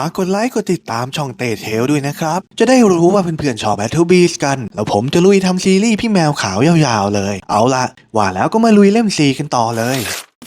ากกดไลค์กดติดตามช่องเตเทลด้วยนะครับ จะได้รู้ว่าเพื่อนๆชอบ Battle Beast กัน แล้วผมจะลุยทำซีรีส์พี่แมวขาวยาวๆเลย เอาละว่าแล้วก็มาลุยเล่มซีกันต่อเลย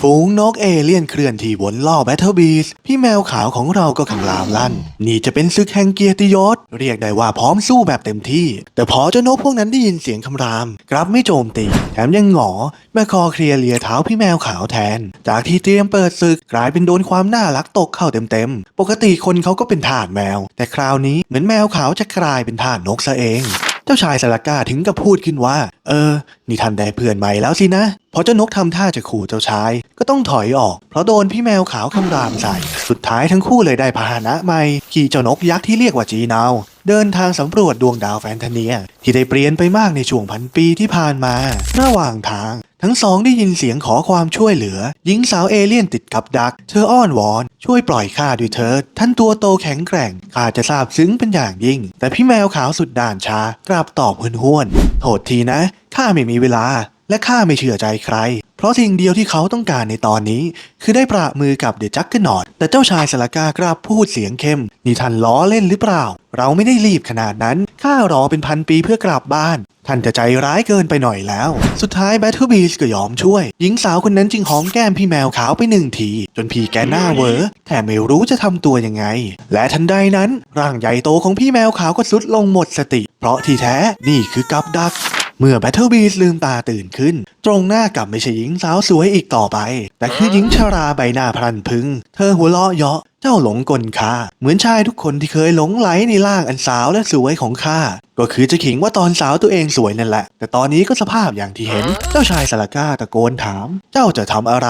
ฝูงนกเอเลี่ยนเคลื่อนที่วนล่อแบทเทิลบีสพี่แมวขาวของเราก็คำรามลั่น นี่จะเป็นศึกแห่งเกียรติยศ เรียกได้ว่าพร้อมสู้แบบเต็มที่ แต่พอเจ้านกพวกนั้นได้ยินเสียงคำราม กลับไม่โจมตี แถมยังหงอแม่คอเคลียเลียเท้าพี่แมวขาวแทน จากที่เตรียมเปิดศึกกลายเป็นโดนความน่ารักตกเข้าเต็มๆ ปกติคนเขาก็เป็นทาสแมว แต่คราวนี้เหมือนแมวขาวจะกลายเป็นทาสนกซะเอง จ้าชายสลากาถึงกับพูดขึ้นว่า เออ นี่ท่านได้เพื่อนใหม่แล้วสินะ พอเจ้านกทำท่าจะขู่เจ้าชาย ก็ต้องถอยออก เพราะโดนพี่แมวขาวคำรามใส่ สุดท้ายทั้งคู่เลยได้พาหนะใหม่ ขี่เจ้านกยักษ์ที่เรียกว่าจีนาวเดินทางสำรวจดวงดาวแฟนทาเนีย ที่ได้เปลี่ยนไปมากในช่วงพันปีที่ผ่านมา ระหว่างทาง ทั้งสองได้ยินเสียงขอความช่วยเหลือ หญิงสาวเอเลี่ยนติดกับดัก เธออ้อนวอน ช่วยปล่อยข้าด้วยเถิดท่านตัวโตแข็งแกร่งข้าจะซาบซึ้งเป็นอย่างยิ่ง แต่พี่แมวขาวสุดด่านชากราบตอบห้วนโทษทีนะข้าไม่มีเวลา และข้าไม่เชื่อใจใคร เพราะสิ่งเดียวที่เขาต้องการในตอนนี้ คือได้ประมือกับเดอะจักเกอร์นอตแต่เจ้าชายสลากากราบพูดเสียงเข้ม นี่ท่านล้อเล่นหรือเปล่า เราไม่ได้รีบขนาดนั้น ข้ารอเป็นพันปีเพื่อกลับบ้าน ท่านจะใจร้ายเกินไปหน่อยแล้ว สุดท้ายแบทเทิลบีสก็ยอมช่วย หญิงสาวคนนั้นจึงหอมแก้มพี่แมวขาวไปหนึ่งที จนพี่แกหน้าเวอแถมไม่รู้จะทำตัวยังไง และทันใดนั้น ร่างใหญ่โตของพี่แมวขาวก็สุดลงหมดสติ เพราะที่แท้นี่คือกับดัก เมื่อ Battle Beast ลืมตาตื่นขึ้น ตรงหน้ากับไม่ใช่หญิงสาวสวยอีกต่อไป แต่คือหญิงชราใบหน้าพรันพึง เธอหัวเราะเยาะเจ้าหลงกลข้าเหมือนชายทุกคนที่เคยหลงไหลในร่างอันสาวและสวยของข้าก็คือจะขิงว่าตอนสาวตัวเองสวยนั่นแหละ แต่ตอนนี้ก็สภาพอย่างที่เห็น เจ้าชายสลาก้าตะโกนถาม เจ้าจะทำอะไร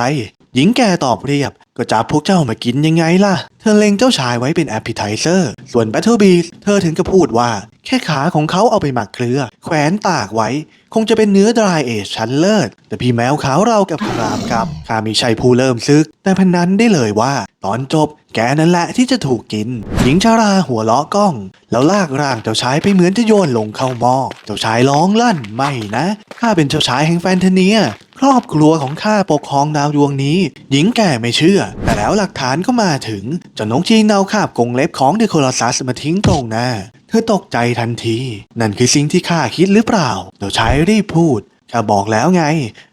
หญิงแก่ตอบเรียบ ก็จับพวกเจ้ามากินยังไงล่ะ เธอเล็งเจ้าชายไว้เป็นแอปเปิลไทเซอร์ ส่วน Battle Beast เธอถึงกับพูดว่า แค่ขาของเขาเอาไปหมักเกลือ แขวนตากไว้ คงจะเป็นเนื้อดรายเอชชั้นเลิศ แต่พี่แมวขาวเรากับครามครับข้ามีชัยผู้เริ่มซึก แต่พนันได้เลยว่า ตอนจบแกนั่นแหละที่จะถูกกิน หญิงชาราหัวล้อกล้อง แล้วลากร่างเจ้าชายไปเหมือนจะโยนลงเข้าหม้อ เจ้าชายร้องลั่นไม่นะ ข้าเป็นเจ้าชายแห่งแฟนเทเนีย ครอบครัวของข้าปกครองดาวดวงนี้ หญิงแก่ไม่เชื่อ แต่แล้วหลักฐานก็มาถึงเจ้านกจีนเอาคาบกงเล็บของเดโคลาซัสมาทิ้งตรงหน้า เธอตกใจทันที นั่นคือสิ่งที่ข้าคิดหรือเปล่าเจ้าชายรีบพูดข้าบอกแล้วไง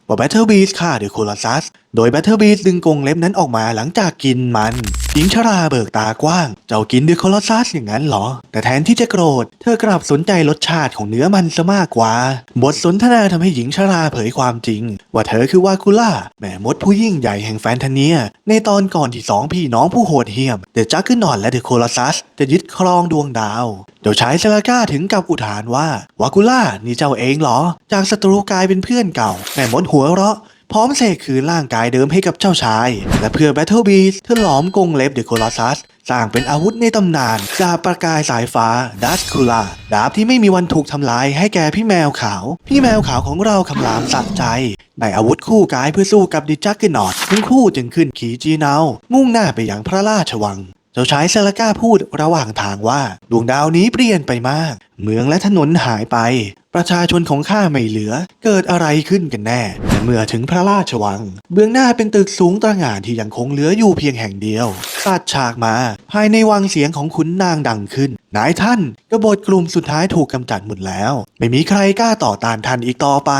ว่า Battle Beast ฆ่าเดโคลอซัส โดย Battle Beast ดึงกรงเล็บนั้นออกมาหลังจากกินมัน หญิงชราเบิกตากว้าง เจ้ากินเดโคลอซัสอย่างนั้นเหรอ แต่แทนที่จะโกรธ เธอกลับสนใจรสชาติของเนื้อมันซะมากกว่า บทสนทนาทำให้หญิงชราเผยความจริง ว่าเธอคือวากุล่าแม่มดผู้ยิ่งใหญ่แห่งแฟนทาเนีย ในตอนก่อนที่สองพี่น้องผู้โหดเหี้ยมเดอะจักเกอร์นอนและเดอะโคลอซัสจะยึดครองดวงดาวเจ้าชายซาลาก้าถึงกับอุทานว่าวากุล่านี่เจ้าเองเหรอ จากศัตรูกลายเป็นเพื่อนเก่าแม่มดหััวเราะ พร้อมเสกคืนร่างกายเดิมให้กับเจ้าชาย และเพื่อ Battle Beast เธอหลอมกงเล็บเดอโคลอซัสสร้างเป็นอาวุธในตำนานดาบประกายสายฟ้าดัสคูลาดาบที่ไม่มีวันถูกทำลายให้แก่พี่แมวขาว พี่แมวขาวของเราคำรามสะใจได้อาวุธคู่กายเพื่อสู้กับดิจักกอร์นอตทั้งคู่จึงขึ้นขี่จีนาวมุ่งหน้าไปยังพระราชวัง เจ้าชายเซลก้าพูดระหว่างทางว่า ดวงดาวนี้เปลี่ยนไปมาก เมืองและถนนหายไป ประชาชนของข้าไม่เหลือ เกิดอะไรขึ้นกันแน่ แต่เมื่อถึงพระราชวัง เบื้องหน้าเป็นตึกสูงตระหง่านที่ยังคงเหลืออยู่เพียงแห่งเดียวตัดฉากมา ภายในวังเสียงของขุนนางดังขึ้น นายท่านกบฏกลุ่มสุดท้ายถูกกำจัดหมดแล้ว ไม่มีใครกล้าต่อต้านท่านอีกต่อไป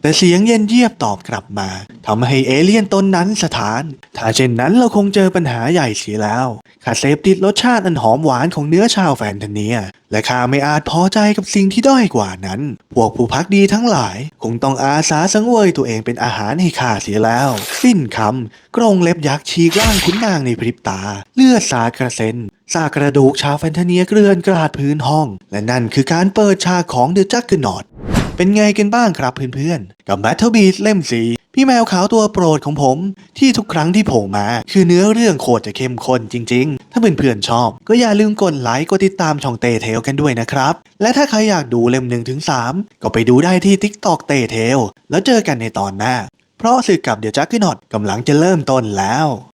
แต่เสียงเย็นเยียบตอบกลับมาทำให้เอเลี่ยนตนนั้นสถาน ถ้าเช่นนั้นเราคงเจอปัญหาใหญ่เสียแล้วข้าเสพติดรสชาติอันหอมหวานของเนื้อชาวแฟนทเนีย และข้าไม่อาจพอใจกับสิ่งที่ด้อยกว่านั้นพวกผู้พักดีทั้งหลาย คงต้องอาสาสังเวยตัวเองเป็นอาหารให้ข้าเสียแล้ว สิ้นคำกรงเล็บยักษ์ฉีกร่างขุนนางในพริบตา เลือดสาดกระเซ็นซากกระดูกชาวแฟนทเนียเกลื่อนกราดพื้นห้อง และนั่นคือการเปิดฉากของเดอะจักเกอร์นอตเป็นไงกันบ้างครับเพื่อนๆ กับ Battle Beat เล่มสี พี่แมวขาวตัวโปรดของผมที่ทุกครั้งที่โผล่มา คือเนื้อเรื่องโคตรจะเข้มข้นจริง ๆ ถ้าเพื่อนๆชอบ ก็อย่าลืมกดไลค์กดติดตามช่องเตเทลกันด้วยนะครับ และถ้าใครอยากดูเล่ม1ถึง3ก็ไปดูได้ที่ TikTok เตเทลแล้วเจอกันในตอนหน้า เพราะศึกกับเดอะจักกอร์นอตกำลังจะเริ่มต้นแล้ว